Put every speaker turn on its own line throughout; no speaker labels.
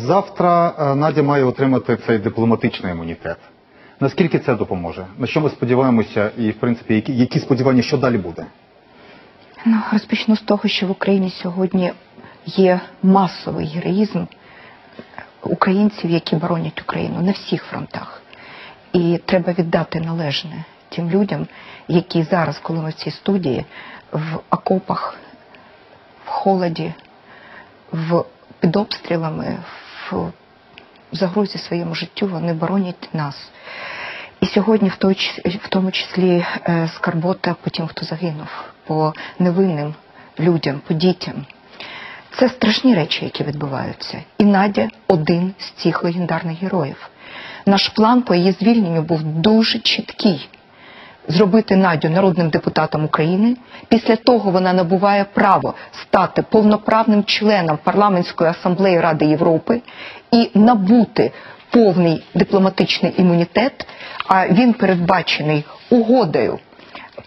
завтра е, Надя має отримати цей дипломатичний імунітет. Наскільки це допоможе? На що ми сподіваємося, і в принципі, які, які сподівання, що далі буде?
Ну, розпочну з того, що в Україні сьогодні є масовий героїзм українців, які боронять Україну на всіх фронтах. І треба віддати належне тим людям, які зараз, коли ми в цій студії, в окопах, в холоді, в, під обстрілами, в загрозі своєму життю, вони боронять нас. І сьогодні, в, той, в тому числі, е, скарбота по тим, хто загинув, по невинним людям, по дітям. Це страшні речі, які відбуваються. І Надя один з цих легендарних героїв. Наш план по її звільненню був дуже чіткий. Зробити Надю народним депутатом України. Після того вона набуває право стати повноправним членом парламентської асамблеї Ради Європи і набути повний дипломатичний імунітет. А він передбачений угодою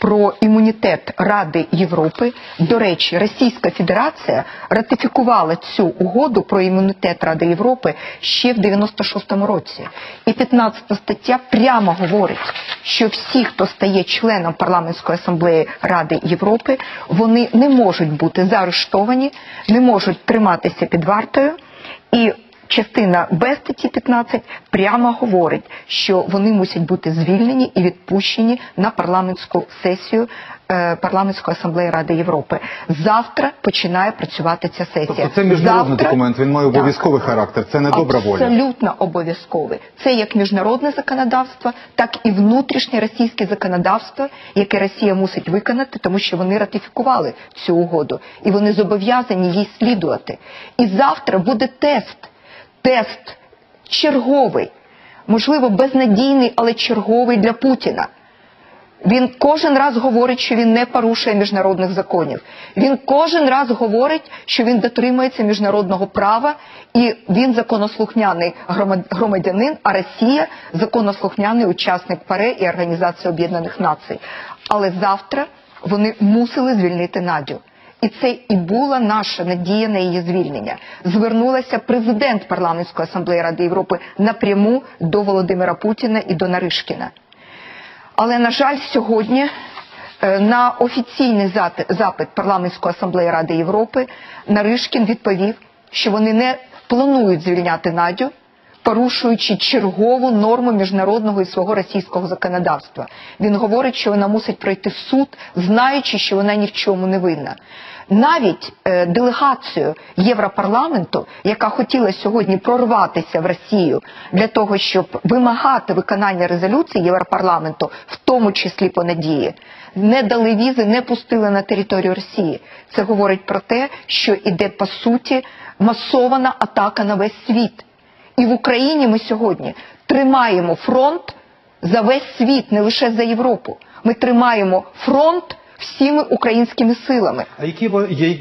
про імунітет Ради Європи. До речі, Російська Федерація ратифікувала цю угоду про імунітет Ради Європи ще в 96-му році. І 15 стаття прямо говорить, що всі, хто стає членом парламентської асамблеї Ради Європи, вони не можуть бути заарештовані, не можуть триматися під вартою. І частина Б статті 15 прямо говорить, що вони мусять бути звільнені і відпущені на парламентську сесію е, парламентської асамблеї Ради Європи. Завтра починає працювати ця сесія.
Тобто це міжнародний
Завтра-
документ, він має
Так.
обов'язковий характер, це не добра воля.
Абсолютно обов'язковий. Це як міжнародне законодавство, так і внутрішнє російське законодавство, яке Росія мусить виконати, тому що вони ратифікували цю угоду і вони зобов'язані їй слідувати. І завтра буде тест, тест черговий, можливо, безнадійний, але черговий для Путіна. Він кожен раз говорить, що він не порушує міжнародних законів. Він кожен раз говорить, що він дотримується міжнародного права, і він законослухняний громадянин, а Росія законослухняний учасник ПАРЕ і Організації Об'єднаних Націй. Але завтра вони мусили звільнити Надю. І це і була наша надія на її звільнення. Звернулася президент парламентської асамблеї Ради Європи напряму до Володимира Путіна і до Наришкіна. Але, на жаль, сьогодні е, на офіційний запит парламентської асамблеї Ради Європи Наришкін відповів, що вони не планують звільняти Надю, порушуючи чергову норму міжнародного і свого російського законодавства. Він говорить, що вона мусить пройти суд, знаючи, що вона ні в чому не винна. Навіть е, делегацію Європарламенту, яка хотіла сьогодні прорватися в Росію для того, щоб вимагати виконання резолюції Європарламенту, в тому числі по надії, не дали візи, не пустили на територію Росії. Це говорить про те, що іде по суті масована атака на весь світ. І в Україні ми сьогодні тримаємо фронт за весь світ, не лише за Європу. Ми тримаємо фронт всіми українськими силами.
А які,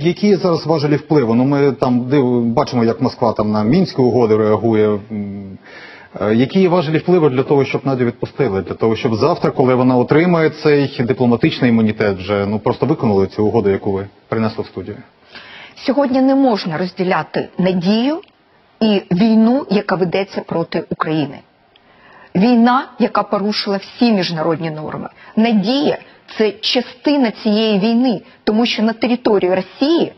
які зараз важелі впливу? Ну ми там див, бачимо, як Москва там на мінську угоду реагує. Е, Які важелі впливу для того, щоб Надю відпустили? Для того, щоб завтра, коли вона отримає цей дипломатичний імунітет, вже ну просто виконали цю угоду, яку ви принесли в студію.
Сьогодні не можна розділяти надію і війну, яка ведеться проти України. Війна, яка порушила всі міжнародні норми. Надія це частина цієї війни, тому що на території Росії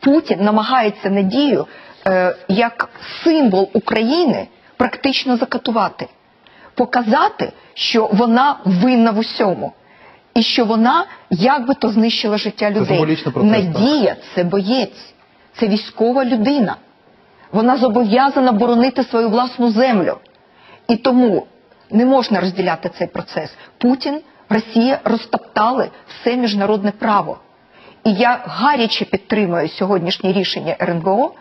Путін намагається надію е, як символ України практично закатувати, показати, що вона винна в усьому. І що вона як би то знищила життя людей.
так.
Надія це боєць, це військова людина. Вона зобов'язана боронити свою власну землю. І тому не можна розділяти цей процес. Путін, Росія розтоптали все міжнародне право. І я гаряче підтримую сьогоднішнє рішення РНБО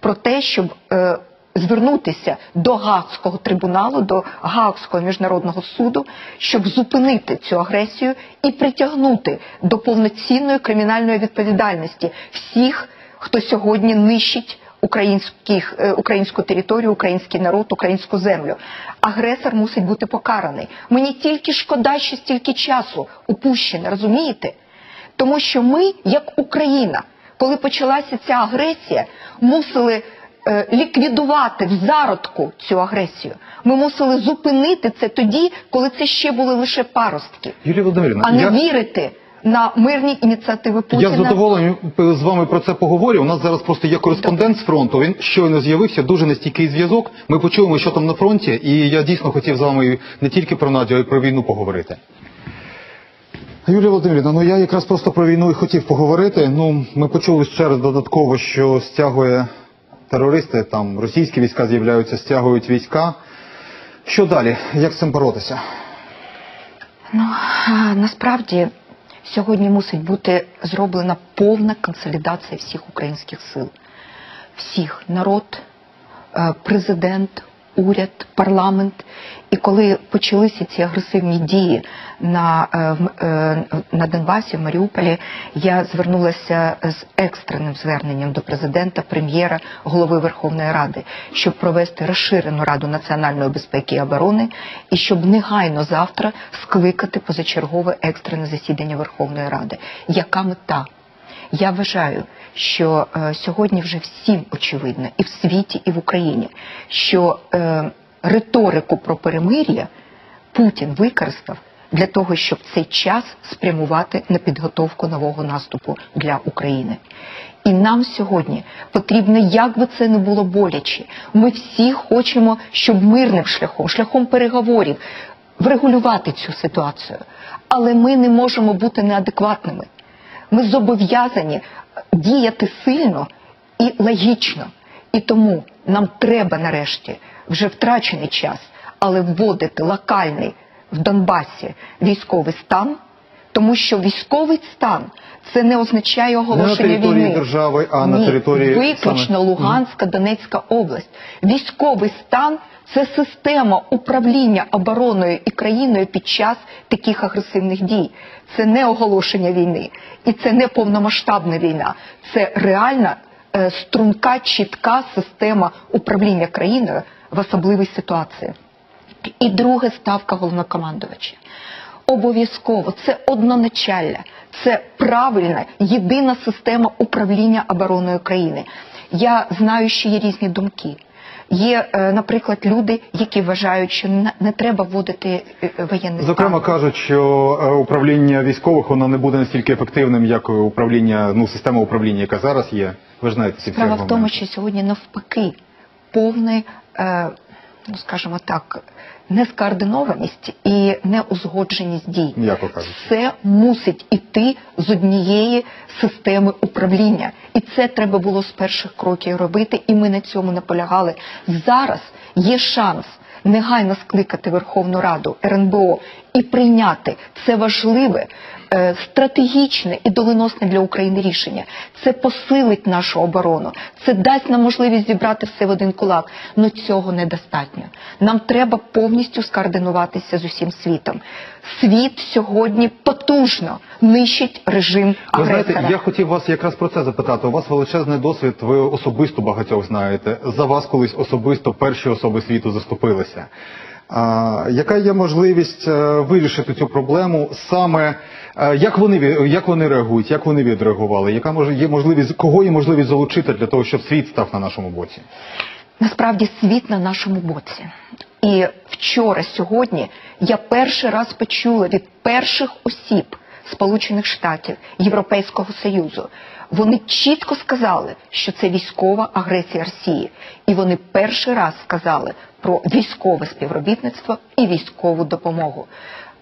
про те, щоб е, звернутися до Гаагського трибуналу, до Гаагського міжнародного суду, щоб зупинити цю агресію і притягнути до повноцінної кримінальної відповідальності всіх, хто сьогодні нищить українських, е, українську територію, український народ, українську землю. Агресор мусить бути покараний. Мені тільки шкода, що стільки часу упущено, розумієте? Тому що ми, як Україна, коли почалася ця агресія, мусили е, ліквідувати в зародку цю агресію. Ми мусили зупинити це тоді, коли це ще були лише паростки,
Юлія Володимирівна,
а не
я,
вірити на мирні ініціативи Путіна.
я з задоволенням з вами про це поговорю. У нас зараз просто є кореспондент з фронту. Він щойно з'явився, дуже нестійкий зв'язок. Ми почуємо, що там на фронті, і я дійсно хотів з вами не тільки про Надю, а й про війну поговорити. Юлія Володимирівна, ну я якраз просто про війну і хотів поговорити. Ну, ми почули ще раз додатково, що стягує терористи, там російські війська з'являються, стягують війська. Що далі? Як з цим боротися?
Ну насправді сьогодні мусить бути зроблена повна консолідація всіх українських сил, всіх. Народ, е, президент, уряд, парламент. І коли почалися ці агресивні дії на, е, е, на Донбасі, в Маріуполі, я звернулася з екстреним зверненням до президента, прем'єра, голови Верховної Ради, щоб провести розширену раду національної безпеки і оборони, і щоб негайно завтра скликати позачергове екстрене засідання Верховної Ради. Яка мета? Я вважаю, що е, сьогодні вже всім очевидно, і в світі, і в Україні, що е, риторику про перемир'я Путін використав для того, щоб цей час спрямувати на підготовку нового наступу для України. І нам сьогодні потрібно, як би це не було боляче, ми всі хочемо, щоб мирним шляхом, шляхом переговорів врегулювати цю ситуацію. Але ми не можемо бути неадекватними. Ми зобов'язані діяти сильно і логічно. І тому нам треба нарешті вже втрачений час, але вводити локальний в Донбасі військовий стан, тому що військовий стан це не означає оголошення
території
війни.
держави, а на
Ні,
території
виключно
саме-
Луганська, Донецька область. Військовий стан це система управління обороною і країною під час таких агресивних дій. Це не оголошення війни, і це не повномасштабна війна. Це реальна е, струнка, чітка система управління країною в особливій ситуації. І друге ставка головнокомандувача. Обов'язково це одноначалля, це правильна єдина система управління обороною країни. Я знаю, що є різні думки. Є, е, наприклад, люди, які вважають, що не, треба вводити е, воєнний
Зокрема,
стан.
кажуть, що е, управління військових воно не буде настільки ефективним, як управління, ну система управління, яка зараз є. Ви ж знаєте ці
Справа в тому, що сьогодні навпаки повний, ну скажімо так, нескоординованість і неузгодженість дій.
Кажучи.
Це мусить іти з однієї системи управління, і це треба було з перших кроків робити. І ми на цьому наполягали. Зараз є шанс негайно скликати Верховну Раду РНБО і прийняти це важливе, стратегічне і доленосне для України рішення. Це посилить нашу оборону, це дасть нам можливість зібрати все в один кулак. Но цього недостатньо. Нам треба повністю скоординуватися з усім світом. Світ сьогодні потужно нищить режим
Ви знаєте, я хотів вас якраз про це запитати. У вас величезний досвід, ви особисто багатьох знаєте. За вас колись особисто перші особи світу заступилися. Яка є можливість е, вирішити цю проблему саме е, як вони як вони реагують, як вони відреагували? Яка може є можливість кого є можливість залучити для того, щоб світ став на нашому боці?
Насправді світ на нашому боці. І вчора, сьогодні, я перший раз почула від перших осіб Сполучених Штатів, Європейського Союзу. Вони чітко сказали, що це військова агресія Росії. І вони перший раз сказали про військове співробітництво і військову допомогу.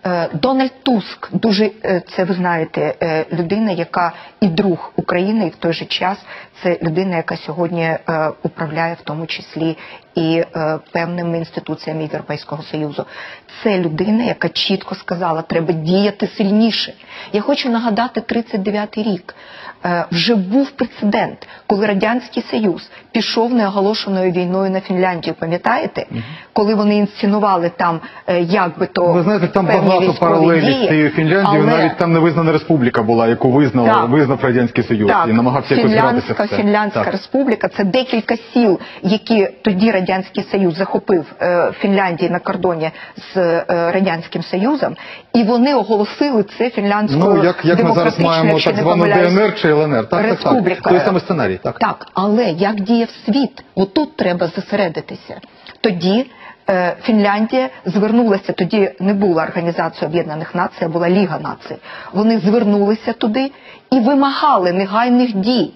Е, Дональд Туск, дуже е, це ви знаєте, е, людина, яка і друг України, і в той же час це людина, яка сьогодні управляє в тому числі і е, певними інституціями Європейського союзу. Це людина, яка чітко сказала, треба діяти сильніше. Я хочу нагадати 39-й рік. Е, Вже був прецедент, коли радянський союз пішов неоголошеною війною на Фінляндію. Пам'ятаєте, коли вони інсценували там, е, як би то
Ви знаєте, там багато паралелів з цією Фінляндією,
але-
навіть там не визнана республіка була, яку визнав,
Так.
визнав Радянський Союз і намагався якось гратися
Фінляндська. Фінляндська
Так.
республіка це декілька сіл, які тоді Радянський Союз захопив е, Фінляндії на кордоні з е, Радянським Союзом, і вони оголосили це фінляндською
Ну, як, як ми зараз маємо так звану ДНР чи ЛНР. Так, так, так. Той самий сценарій. Так.
Так, але як діяв світ? Отут треба зосередитися. Тоді е, Фінляндія звернулася, тоді не була Організація Об'єднаних Націй, а була Ліга Націй. Вони звернулися туди і вимагали негайних дій.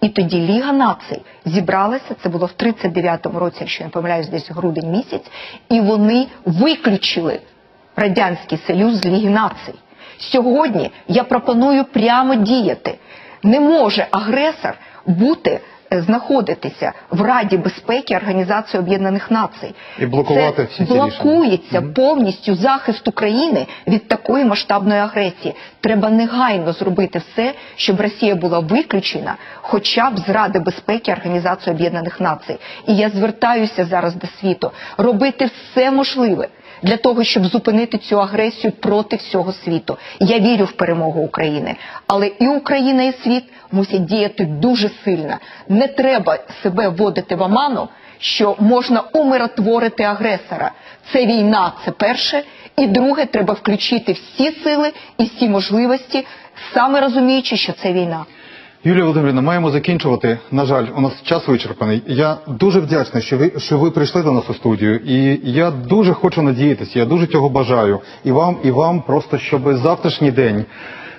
І тоді Ліга націй зібралася, це було в 39-му році, якщо я не помиляюсь, десь грудень місяць, і вони виключили Радянський Союз з Ліги націй. Сьогодні я пропоную прямо діяти. Не може агресор бути знаходитися в Раді безпеки Організації Об'єднаних Націй.
І блокувати
Це
всі ці рішення.
блокується повністю захист України від такої масштабної агресії. Треба негайно зробити все, щоб Росія була виключена, хоча б з Ради безпеки Організації Об'єднаних Націй. І я звертаюся зараз до світу робити все можливе. Для того щоб зупинити цю агресію проти всього світу, я вірю в перемогу України, але і Україна, і світ мусять діяти дуже сильно. Не треба себе вводити в оману, що можна умиротворити агресора. Це війна, це перше. І друге, треба включити всі сили і всі можливості, саме розуміючи, що це війна.
Юлія Володимирівна, маємо закінчувати. На жаль, у нас час вичерпаний. Я дуже вдячний, що ви що ви прийшли до нас у студію. І я дуже хочу надіятися, я дуже цього бажаю. І вам, і вам, просто щоб завтрашній день,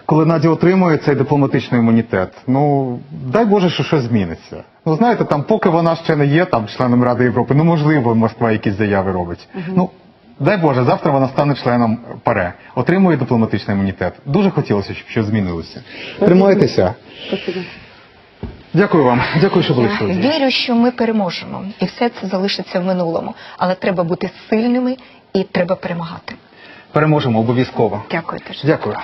коли Надя отримує цей дипломатичний імунітет, ну дай Боже, що щось зміниться. Ну знаєте, там, поки вона ще не є там членом Ради Європи, ну можливо, Москва якісь заяви робить. Ну дай Боже, завтра вона стане членом ПАРЕ, отримує дипломатичний імунітет. Дуже хотілося, щоб щось змінилося. Тримайтеся. Дякую вам. Дякую, що були
Я вірю, що ми переможемо, і все це залишиться в минулому. Але треба бути сильними і треба перемагати.
Переможемо обов'язково.
Дякую теж.
Дякую.